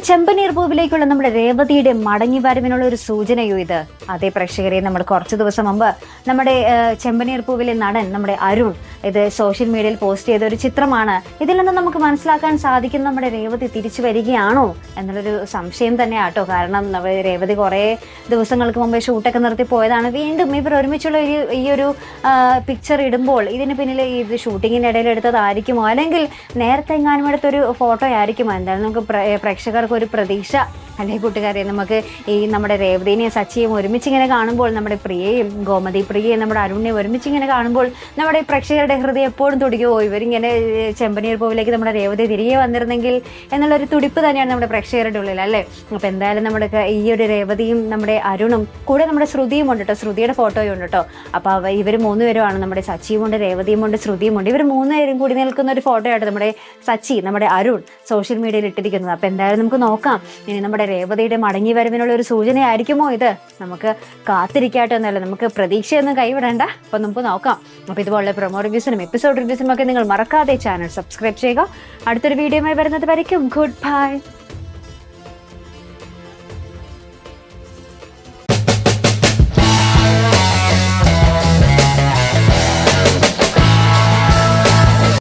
ചെമ്പനീർ പൂവിലേക്കുള്ള നമ്മുടെ രേവതിയുടെ മടങ്ങി വരവിനുള്ള ഒരു സൂചനയോ ഇത്? അതേ പ്രേക്ഷകരെ നമ്മൾ കുറച്ച് ദിവസം മുമ്പ് നമ്മുടെ ചെമ്പനീർ പൂവിലെ നടൻ നമ്മുടെ അരുൺ ഇത് സോഷ്യൽ മീഡിയയിൽ പോസ്റ്റ് ചെയ്ത ഒരു ചിത്രമാണ്. ഇതിൽ നിന്ന് നമുക്ക് മനസ്സിലാക്കാൻ സാധിക്കും നമ്മുടെ രേവതി തിരിച്ചു വരികയാണോ എന്നുള്ളൊരു സംശയം തന്നെ ആട്ടോ കാരണം രേവതി കുറേ ദിവസങ്ങൾക്ക് മുമ്പേ ഷൂട്ടൊക്കെ നിർത്തി പോയതാണ്. വീണ്ടും ഇവർ ഒരുമിച്ചുള്ള ഒരു ഈ ഒരു പിക്ചർ ഇടുമ്പോൾ ഇതിന് പിന്നിൽ ഇത് ഇടയിൽ എടുത്തതായിരിക്കുമോ? അല്ലെങ്കിൽ നേരത്തെ എങ്ങാനും എടുത്തൊരു ഫോട്ടോ ആയിരിക്കുമോ? എന്തായാലും നമുക്ക് പ്രേക്ഷകർക്ക് ഒരു പ്രതീക്ഷ അല്ലേ കൂട്ടുകാരെ നമുക്ക് ഈ നമ്മുടെ രേവതിനെയും സച്ചിയും ഒരുമിച്ച് ഇങ്ങനെ കാണുമ്പോൾ നമ്മുടെ പ്രിയയും ഗോമതി പ്രിയയും നമ്മുടെ അരുണിനെയും ഒരുമിച്ച് ഇങ്ങനെ കാണുമ്പോൾ നമ്മുടെ പ്രേക്ഷകരുടെ ഹൃദയം എപ്പോഴും തുടിക്കുമോ ഇവരിങ്ങനെ ചെമ്പനീർ പൂവിലേക്ക് നമ്മുടെ രേവതി തിരികെ വന്നിരുന്നെങ്കിൽ എന്നുള്ളൊരു തുടിപ്പ് തന്നെയാണ് നമ്മുടെ പ്രേക്ഷകരുടെ ഉള്ളിൽ അല്ലേ? അപ്പോൾ എന്തായാലും നമ്മുടെ ഈ ഒരു രേവതിയും നമ്മുടെ അരുണും കൂടെ നമ്മുടെ ശ്രുതിയും ഉണ്ട് കേട്ടോ ശ്രുതിയുടെ ഫോട്ടോയും ഉണ്ട് കേട്ടോ അപ്പോൾ ഇവർ മൂന്നുപേരുമാണ് നമ്മുടെ സച്ചിയും ഉണ്ട് രേവതിയും ഉണ്ട് ശ്രുതിയും ഉണ്ട്. ഇവർ മൂന്നുപേരും കൂടി നിൽക്കുന്ന ഒരു ഫോട്ടോ ആയിട്ട് നമ്മുടെ സച്ചി നമ്മുടെ അരുൺ സോഷ്യൽ മീഡിയയിൽ ഇട്ടിരിക്കുന്നത്. അപ്പോൾ എന്തായാലും നമുക്ക് നോക്കാം. ഇനി നമ്മുടെ രേവതിയുടെ മടങ്ങി വരവിനുള്ള ഒരു സൂചനയായിരിക്കുമോ ഇത്? നമുക്ക് കാത്തിരിക്കാട്ടെ എന്നല്ല നമുക്ക് പ്രതീക്ഷയൊന്നും കൈവിടണ്ട. അപ്പൊ നമുക്ക് നോക്കാം. അപ്പോൾ ഇതുപോലുള്ള പ്രൊമോ റിവ്യൂസിനും എപ്പിസോഡ് റിവ്യൂസിനും ഒക്കെ നിങ്ങൾ മറക്കാതെ ചാനൽ സബ്സ്ക്രൈബ് ചെയ്യുക. അടുത്തൊരു വീഡിയോയുമായി വരുന്നത് വരയ്ക്കും. Good bye